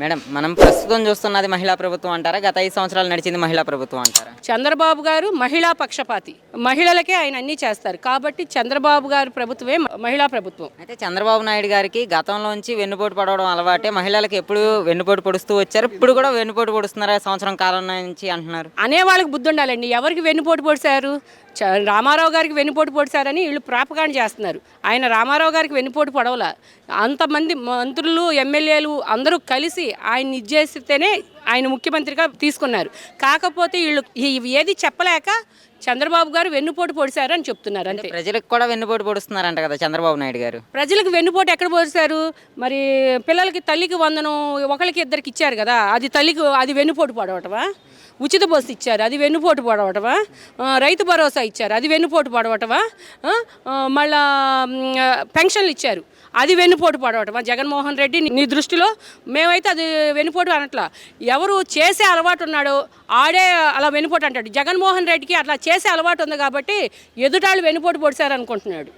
Madam మనం ప్రస్తుతం చూస్తున్నది మహిళా ప్రభుత్వం అంటారా? గత ఐదు సంవత్సరాలు నడిచింది మహిళా ప్రభుత్వం అంటారా? చంద్రబాబు గారు మహిళా పక్షపాతి. మహిళలకే ఆయన అన్నీ చేస్తారు. కాబట్టి చంద్రబాబు గారి ప్రభుత్వమే మహిళా ప్రభుత్వం. అయితే చంద్రబాబు నాయుడు గారికి గతంలోంచి వెన్నుపోటు పడవడం అలవాటే. మహిళలకు ఎప్పుడు వెన్నుపోటు పొడుస్తూ వచ్చారు. ఇప్పుడు కూడా వెన్నుపోటు పొడుస్తున్నారు సంవత్సరం కాలం నుంచి అంటున్నారు. అనే వాళ్ళకి బుద్ధి ఉండాలండి ఎవరికి వెన్నుపోటు పొడిచారు రామారావు గారికి వెన్నుపోటు పొడిచారని వీళ్ళు ప్రాపకాండ చేస్తున్నారు. ఆయన రామారావు గారికి వెన్నుపోటు పొడవల. అంతమంది మంత్రులు ఎమ్మెల్యేలు అందరూ కలిసి ఆయన ఇచ్చేస్తేనే ఆయన ముఖ్యమంత్రిగా తీసుకున్నారు. కాకపోతే వీళ్ళు ఏది చెప్పలేక చంద్రబాబు గారు వెన్నుపోటు పొడిచారు అని చెప్తున్నారు అంతే. ప్రజలకు కూడా వెన్నుపోటు పొడుస్తున్నారంట కదా చంద్రబాబు నాయుడు గారు. ప్రజలకు వెన్నుపోటు ఎక్కడ పోసారు మరి పిల్లలకి తల్లికి వందనం ఒకరికి ఇద్దరికి ఇచ్చారు కదా అది తల్లికి అది వెన్నుపోటు పడవటమా? ఉచిత బస్సు ఇచ్చారు అది వెన్నుపోటు పడవటమా? రైతు భరోసా ఇచ్చారు అది వెన్నుపోటు పడవటమా? మళ్ళా పెన్షన్లు ఇచ్చారు అది వెన్నుపోటు పడవటమా? జగన్మోహన్ రెడ్డి నీ దృష్టిలో మేమైతే అది వెన్నుపోటు అనట్లా. ఎవరు చేసే అలవాటు ఉన్నాడో ఆడే అలా వెనుపోటు అంటాడు. జగన్మోహన్ రెడ్డికి అట్లా చేసే అలవాటు ఉంది కాబట్టి ఎదుటాళ్ళు వెనుపోటు పొడిచారు అనుకుంటున్నాడు